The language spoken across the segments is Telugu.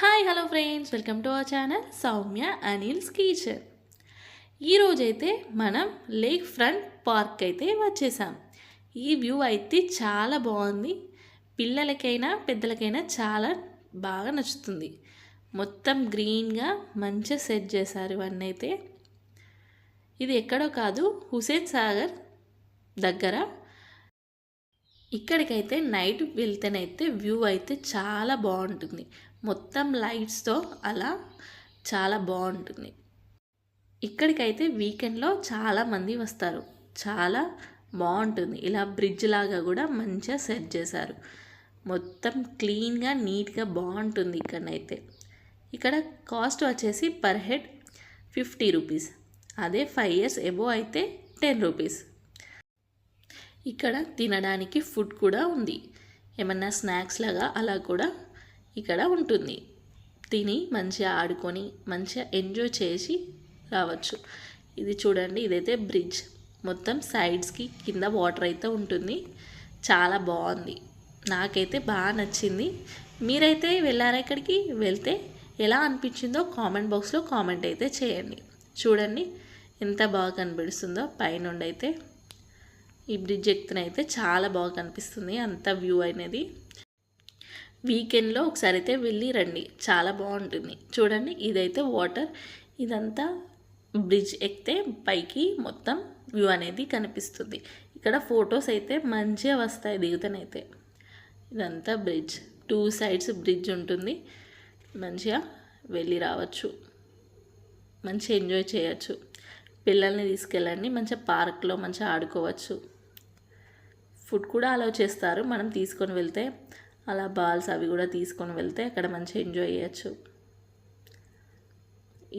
Hi hello friends welcome to our channel Soumya Anil's kitchen ఈరోజైతే మనం లేక్ ఫ్రంట్ పార్క్ అయితే వచ్చేసాం. ఈ వ్యూ అయితే చాలా బాగుంది. పిల్లలకైనా పెద్దలకైనా చాలా బాగా నచ్చుతుంది. మొత్తం గ్రీన్గా మంచిగా సెట్ చేశారు ఇవన్నీ అయితే. ఇది ఎక్కడో కాదు హుసేన్ సాగర్ దగ్గర. ఇక్కడికైతే నైట్ వెళ్తేనైతే వ్యూ అయితే చాలా బాగుంటుంది. మొత్తం లైట్స్తో అలా చాలా బాగుంటుంది. ఇక్కడికైతే వీకెండ్లో చాలామంది వస్తారు. చాలా బాగుంటుంది. ఇలా బ్రిడ్జ్ లాగా కూడా మంచిగా సెట్ చేశారు. మొత్తం క్లీన్గా నీట్గా బాగుంటుంది ఇక్కడనైతే ఇక్కడ కాస్ట్ వచ్చేసి పర్ హెడ్ ఫిఫ్టీ రూపీస్. అదే ఫైవ్ ఇయర్స్ ఎబో అయితే టెన్ రూపీస్. ఇక్కడ తినడానికి ఫుడ్ కూడా ఉంది. ఏమన్నా స్నాక్స్ లాగా అలా కూడా ఇక్కడ ఉంటుంది. తిని మంచిగా ఆడుకొని మంచిగా ఎంజాయ్ చేసి రావచ్చు. ఇది చూడండి ఇదైతే బ్రిడ్జ్. మొత్తం సైడ్స్కి కింద వాటర్ అయితే ఉంటుంది. చాలా బాగుంది. నాకైతే బాగా నచ్చింది. మీరైతే వెళ్ళారా ఇక్కడికి? వెళ్తే ఎలా అనిపించిందో కామెంట్ బాక్స్లో కామెంట్ అయితే చేయండి. చూడండి ఎంత బాగా కనిపిస్తుందో పైనుండి అయితే ఈ బ్రిడ్జ్ ఎక్కితేనైతే చాలా బాగా కనిపిస్తుంది అంత వ్యూ అనేది. వీకెండ్లో ఒకసారి అయితే వెళ్ళి రండి చాలా బాగుంటుంది. చూడండి ఇదైతే వాటర్ ఇదంతా బ్రిడ్జ్ ఎక్కితే పైకి మొత్తం వ్యూ అనేది కనిపిస్తుంది. ఇక్కడ ఫొటోస్ అయితే మంచిగా వస్తాయి దిగుతానైతే. ఇదంతా బ్రిడ్జ్ టూ సైడ్స్ బ్రిడ్జ్ ఉంటుంది. మంచిగా వెళ్ళి రావచ్చు. మంచిగా ఎంజాయ్ చేయొచ్చు. పిల్లల్ని తీసుకెళ్ళండి మంచిగా పార్క్లో మంచిగా ఆడుకోవచ్చు. ఫుడ్ కూడా అలౌ చేస్తారు. మనం తీసుకొని వెళ్తే అలా బాల్స్ అవి కూడా తీసుకొని వెళ్తే అక్కడ మంచిగా ఎంజాయ్ చేయొచ్చు.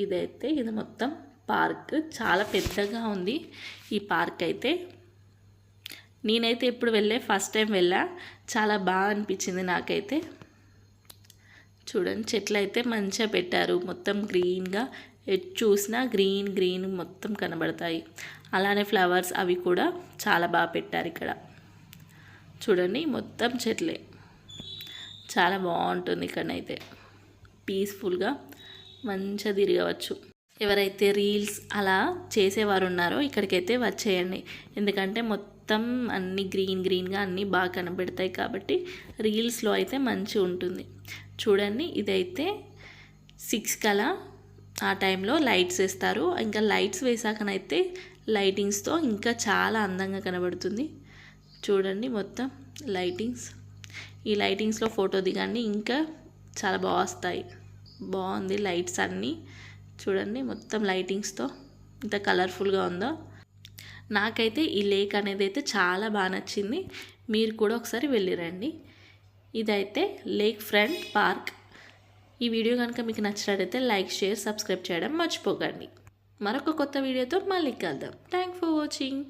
ఇదైతే ఇది మొత్తం పార్క్. చాలా పెద్దగా ఉంది ఈ పార్క్ అయితే. నేనైతే ఇప్పుడు వెళ్ళే ఫస్ట్ టైం వెళ్ళా. చాలా బాగా అనిపించింది నాకైతే. చూడండి చెట్లు అయితే మంచిగా పెట్టారు. మొత్తం గ్రీన్గా. ఎటు చూసినా గ్రీన్ గ్రీన్ మొత్తం కనబడతాయి. అలానే ఫ్లవర్స్ అవి కూడా చాలా బాగా పెట్టారు ఇక్కడ. చూడండి మొత్తం చెట్లే. చాలా బాగుంటుంది ఇక్కడనైతే. పీస్ఫుల్గా మంచిగా తిరగవచ్చు. ఎవరైతే రీల్స్ అలా చేసేవారు ఉన్నారో ఇక్కడికైతే వచ్చేయండి. ఎందుకంటే మొత్తం అన్ని గ్రీన్ గ్రీన్గా అన్నీ బాగా కనబెడతాయి కాబట్టి రీల్స్లో అయితే మంచి ఉంటుంది. చూడండి ఇదైతే సిక్స్ కలా ఆ టైంలో లైట్స్ వేస్తారు. ఇంకా లైట్స్ వేసాకనైతే లైటింగ్స్తో ఇంకా చాలా అందంగా కనబడుతుంది. చూడండి మొత్తం లైటింగ్స్. ఈ లైటింగ్స్లో ఫోటో దిగండి ఇంకా చాలా బాగా వస్తాయి. బాగుంది లైట్స్ అన్నీ. చూడండి మొత్తం లైటింగ్స్తో ఇంత కలర్ఫుల్గా ఉందో. నాకైతే ఈ లేక్ అనేది అయితే చాలా బాగా నచ్చింది. మీరు కూడా ఒకసారి వెళ్ళిరండి ఇదైతే లేక్ ఫ్రంట్ పార్క్. ఈ వీడియో కనుక మీకు నచ్చినట్లయితే లైక్ షేర్ సబ్స్క్రైబ్ చేయడం మర్చిపోకండి. మరొక కొత్త వీడియోతో మళ్ళీ కలుద్దాం. Thank for watching.